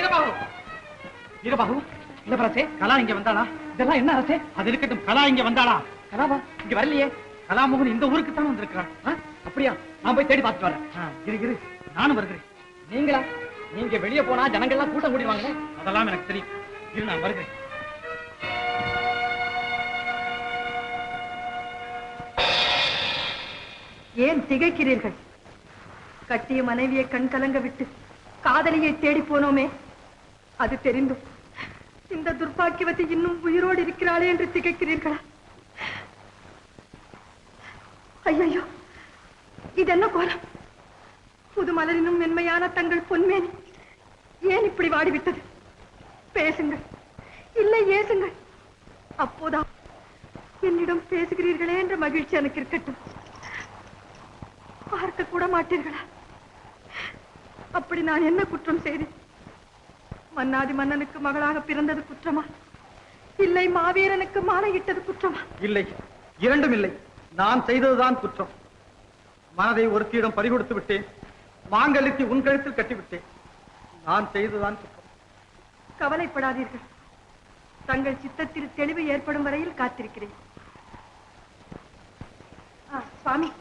வீரபாகு. வீரபாகு இளவரசே கலா இங்க வந்தாளா? இதெல்லாம் என்ன அரசே? அது இருக்கட்டும் கலா இங்க வந்தாளா? கலாவா? இங்க வரலையே. கலாமோகன் இந்த ஊருக்கு தான் வந்திருக்கிறான். அப்படியா? நான் போய் தேடி பார்த்துட்டு வரேன். இரு இரு. நானும் வருகிறேன். நீங்களா? நீங்க வெளியே போனா ஜனங்கள்லாம் கூட்டம் கூடிடுவாங்க அதெல்லாம் எனக்கு தெரியும். இரு நான் வருகிறேன். ஏன் திகைக்கிறீர்கள்? கட்டிய மனைவியை கண் கலங்க விட்டு காதலியை தேடி போனோமே. அது தெரிந்தும் இந்த துர்பாக்கியவத்தை இன்னும் உயிரோடு இருக்கிறாளே என்று திகைக்கிறீர்களா? ஐயோ இது என்ன கோலம்? புது மலரினும் மென்மையான தங்கள் பொன்மேனி ஏன் இப்படி வாடிவிட்டது? பேசுங்கள். இல்லை ஏசுங்கள். அப்போதா என்னிடம் பேசுகிறீர்களே என்ற மகிழ்ச்சி எனக்கு இருக்கட்டும். பார்க்க கூட மாட்டீர்களா? அப்படி நான் என்ன குற்றம் செய்தேன்? மன்னாதி மன்னனுக்கு மகளாக பிறந்தது குற்றமா? இல்லை மாவீரனுக்கு மாலையிட்டது குற்றமா? இல்லை இரண்டும் இல்லை. நான் செய்ததுதான் குற்றம். மனதை ஒருத்தியிடம் பறிகொடுத்து விட்டேன். மாங்கல்யத்தை உன் கழுத்தில் கட்டிவிட்டேன். நான் செய்ததுதான் குற்றம். கவலைப்படாதீர்கள். தங்கள் சித்தத்தில் தெளிவு ஏற்படும் வரையில் காத்திருக்கிறேன். சுவாமி.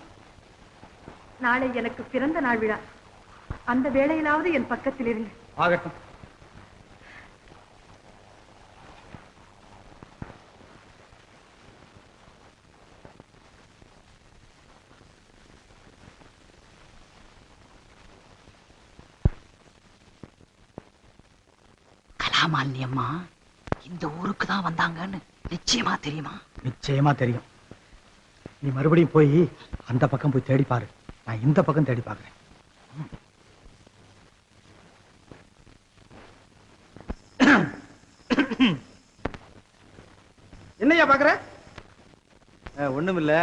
நாளை எனக்கு பிறந்த நாள் விழா. அந்த வேளையிலாவது என் பக்கத்தில் இருங்க ஆகட்டும். கலாமாலினி அம்மா இந்த ஊருக்கு தான் வந்தாங்கன்னு நிச்சயமா தெரியுமா? நிச்சயமா தெரியும். நீ மறுபடியும் போய் அந்த பக்கம் போய் தேடி பாரு. நான் இந்த பக்கம் தேடி பார்க்கிறேன். என்னையா பாக்குற ஒண்ணும் இல்ல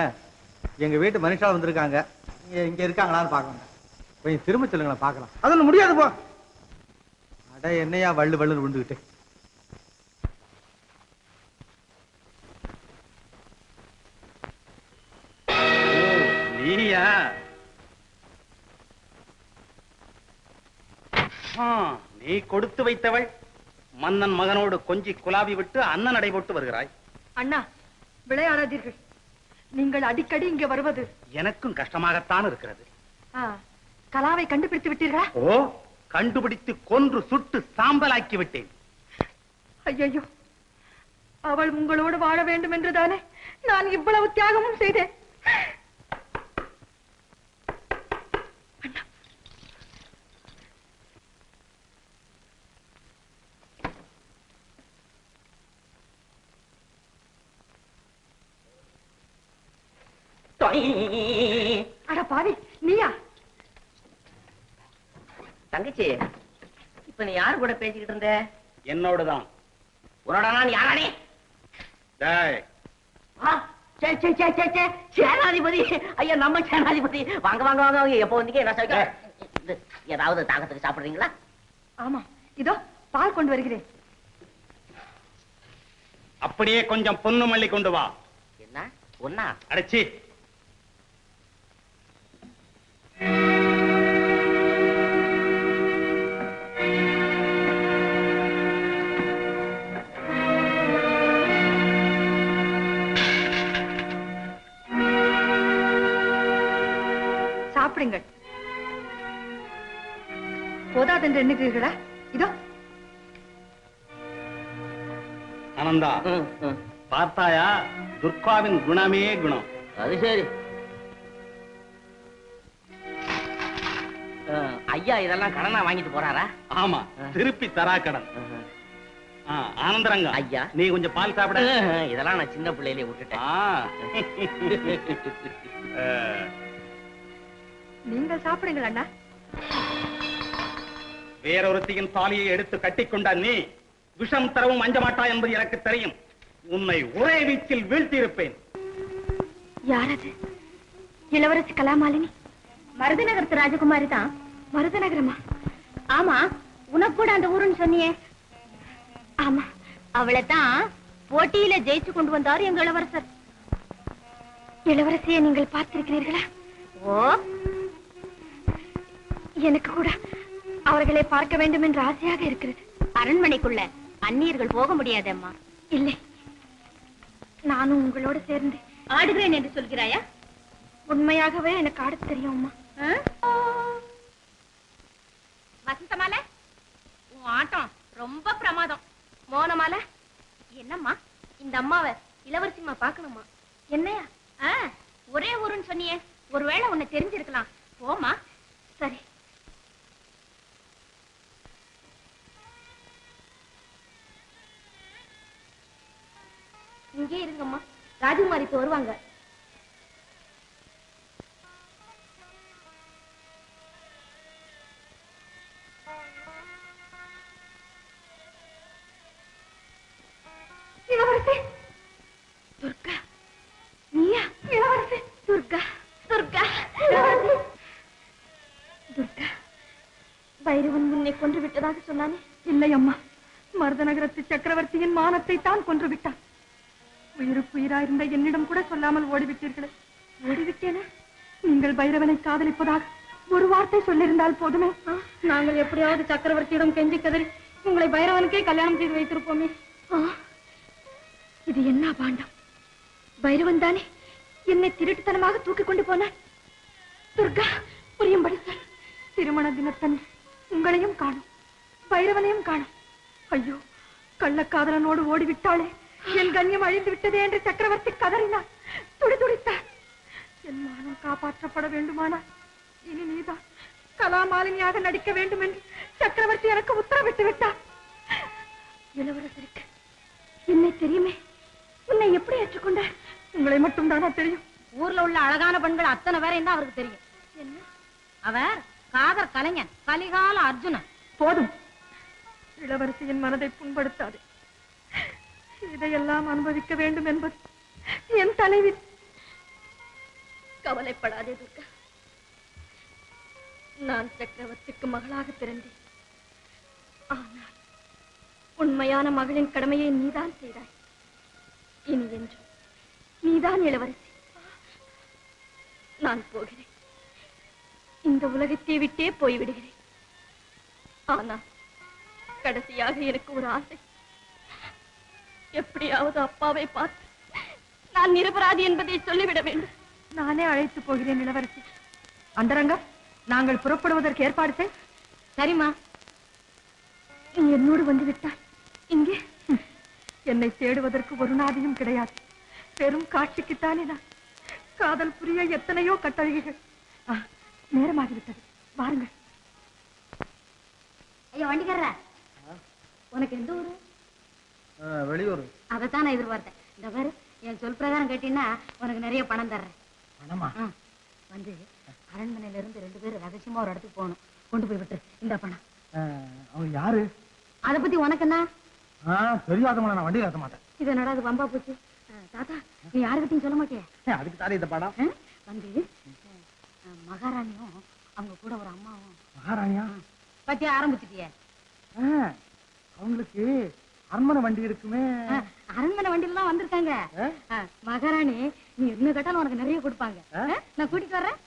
எங்க வீட்டு மனுஷா வந்திருக்காங்க. இங்க இங்க இருக்காங்களான்னு பார்க்கணும் கொஞ்சம் திரும்ப சொல்லுங்களேன் பார்க்கலாம். அதொன்னு முடியாது போ. அட என்னையா வள்ளு வள்ளு விழுந்துகிட்டு நீயா? நீ கொடுத்து வைத்தவள் மன்னன் மகனோடு கொஞ்சி குலாவி விட்டு அண்ணன் நடை போட்டு வருகிறாய். அண்ணா விளையாடாதீர்கள். நீங்கள் அடிக்கடி இங்க வருவது எனக்கும் கஷ்டமாகத்தான் இருக்கிறது. கலாவை கண்டுபிடித்து விட்டீர்களா? ஓ கண்டுபிடித்து கொன்று சுட்டு சாம்பலாக்கி விட்டேன். ஐயோ அவள் உங்களோடு வாழ வேண்டும் என்றுதானே நான் இவ்வளவு தியாகமும் செய்தேன்? அட பாவி நீயா தங்கச்சி இப்ப நீ யாரு கூட பேசிக்கிட்டு இருந்த? என்னோடுதான். உன்னோட நான் யாரானே டேய். ஆ, சே, சே, சே, சே, சே, சேனாதிபதி. ஐயா நம்ம சேனாதிபதி. வாங்க வாங்க வாங்க வாங்க. எப்போ வந்தீங்க என்ன இது, ஏதாவது தாகத்துக்கு சாப்பிடுறீங்களா? ஆமா. இதோ பால் கொண்டு வருகிறேன். அப்படியே கொஞ்சம் பொண்ணு மல்லி கொண்டு வா. என்ன? ஒன்னா அடைச்சி. போதாதென்று எண்ணுகிறீர்களா இதோ. ஆனந்தா. பார்த்தாயா? துர்காவின் குணமே குணம். அது சரி. ஐயா இதெல்லாம் கடனா வாங்கிட்டு போறாரா? ஆமா திருப்பி தரா கடன். ஆனந்தரங்க ஐயா. நீ கொஞ்சம் பால் சாப்பிட. இதெல்லாம் நான் சின்ன பிள்ளையிலே விட்டுட்டேன். நீங்கள் சாப்பிடுங்கள் அண்ணா. வேறொருத்தியின் தாலியை எடுத்து கட்டிக்கொண்ட நீ விஷம் தரவும் அஞ்ச மாட்டாய் என்பது எனக்கு தெரியும். உன்னை ஒரே வீச்சில் வீழ்த்தியிருப்பேன். யாரது? இளவரசி கலாமாலினி? மருதநகரத்து ராஜகுமாரி தான். மருதநகரமா? ஆமா உனக்கு கூட அந்த ஊருன்னு சொன்னியே. ஆமா அவளை தான் போட்டியில ஜெயிச்சு கொண்டு வந்தார் எங்க இளவரசர். இளவரசியை நீங்கள் பார்த்திருக்கிறீர்களா? ஓ. எனக்கு கூட அவர்களை பார்க்க வேண்டும் என்ற ஆசையாக இருக்கிறது. அரண்மனைக்குள்ள அந்நியர்கள் போக முடியாது அம்மா. இல்லை. நானும் உங்களோட சேர்ந்து ஆடுகிறேன் என்று சொல்கிறாயா? உண்மையாகவே எனக்கு ஆடத் தெரியும் அம்மா. வசந்தமால உன் ஆட்டம் ரொம்ப பிரமாதம். மோனமால என்னம்மா இந்த அம்மாவை இளவரசிம்மா பார்க்கணுமா? என்னையா? ஒரே ஊருன்னு சொன்னியே ஒருவேளை உன்னை தெரிஞ்சிருக்கலாம். போமா சரி. ராஜகுமாரி இப்ப வருவாங்க. கொன்று விட்டதாக சொன்னானே? இல்லை அம்மா. மருத நகரத்து சக்கரவர்த்தியின் மானத்தை தான் கொன்று விட்டான். உயிருக்கு உயிராயிருந்த என்னிடம் கூட சொல்லாமல் ஓடிவிட்டீர்களே. ஓடிவிட்டேனா? நீங்கள் பைரவனை காதலிப்பதாக ஒரு வார்த்தை சொல்லியிருந்தால் போதுமே. நாங்கள் எப்படியாவது சக்கரவர்த்தியிடம் கெஞ்சி கதறி உங்களை பைரவனுக்கே கல்யாணம் செய்து வைத்திருப்போமே. இது என்ன பாண்டம்? பைரவன் தானே என்னை திருட்டுத்தனமாக தூக்கி கொண்டு போனான். துர்கா புரியும்படி சொல். திருமண தினத்தன்று உங்களையும் காணும் பைரவனையும் காணும். ஐயோ கள்ளக்காதலனோடு ஓடிவிட்டாளே. என் கண்ணியம் அழிந்து விட்டதே என்று சக்கரவர்த்தி கதறினார். துடி துடித்தார் என் மானம் காப்பாற்றப்பட வேண்டுமானா இனி நீதான் கலாமாலினியாக நடிக்க வேண்டும் என்று சக்கரவர்த்தி எனக்கு உத்தரவிட்டு விட்டார். இளவரசருக்கு என்னை தெரியுமே? உன்னை எப்படி ஏற்றுக்கொண்டார்? உங்களை மட்டும் தானா தெரியும். ஊர்ல உள்ள அழகான பெண்கள் அத்தனை பேரையும் தான் அவருக்கு தெரியும். என்ன? அவர் காதர் கலைஞன் கலிகால அர்ஜுனன். போதும். இளவரசியின் மனதை புண்படுத்தாது. இதையெல்லாம் அனுபவிக்க வேண்டும் என்பது என் தலைவி. கவலைப்படாதே துர்கா. நான் சக்கரவர்த்திக்கு மகளாக பிறந்தேன். ஆனால் உண்மையான மகளின் கடமையை நீதான் செய்தாய். இனி என்று நீதான் இளவரசி. நான் போகிறேன். இந்த உலகத்தை விட்டே போய்விடுகிறேன். ஆனா கடைசியாக எனக்கு ஒரு ஆசை. எப்படியாவது அப்பாவை பார்த்து நான் நிரபராதி என்பதை சொல்லிவிட வேண்டும். நானே அழைத்து போகிறேன் இளவரசி. அந்தரங்கம் நாங்கள் புறப்படுவதற்கு ஏற்பாடு செய். சரிம்மா. நீ என்னோடு வந்து விட்டாய் இங்கே. என்னை தேடுவதற்கு ஒரு நாதியும் கிடையாது. பெரும் காட்சிக்குத்தானே நான். காதல் புரிய எத்தனையோ கட்டழகிகள். நேரமாகிவிட்டது. வாருங்கள். ஐயா வண்டிக்காரரா? உனக்கு எந்த ஊரு? வெளியூர். அதைத்தான் நான் எதிர்பார்த்தேன். இந்த பாரு என் சொல் பிரகாரம் கேட்டீங்கன்னா உனக்கு நிறைய பணம் தர்றேன். பணமா? வந்து அரண்மனையில இருந்து ரெண்டு பேரும் ரகசியமா ஒரு இடத்துக்கு போகணும். கொண்டு போய் விட்டுரு இந்த பணம். அவங்க யாரு? அதை பத்தி உனக்கு என்ன? தெரியாதவங்கள நான் வண்டியில் ஏற்ற மாட்டேன். இது என்னடா அது பம்பா போச்சு? தாத்தா நீ யாருக்கிட்டையும் சொல்ல மாட்டியா? அதுக்கு தானே இந்த படம்? வந்து மகாராணியும் அவங்க கூட ஒரு அம்மாவும். மகாராணியா? பத்தி ஆரம்பிச்சிட்டியே? அவங்களுக்கு அரண்மனை வண்டி இருக்குமே. அரண்மனை வண்டியில தான் வந்திருக்காங்க மகாராணி நீ என்ன கேட்டாலும் உனக்கு நிறைய கொடுப்பாங்க. நான் கூட்டிட்டு வர்றேன்.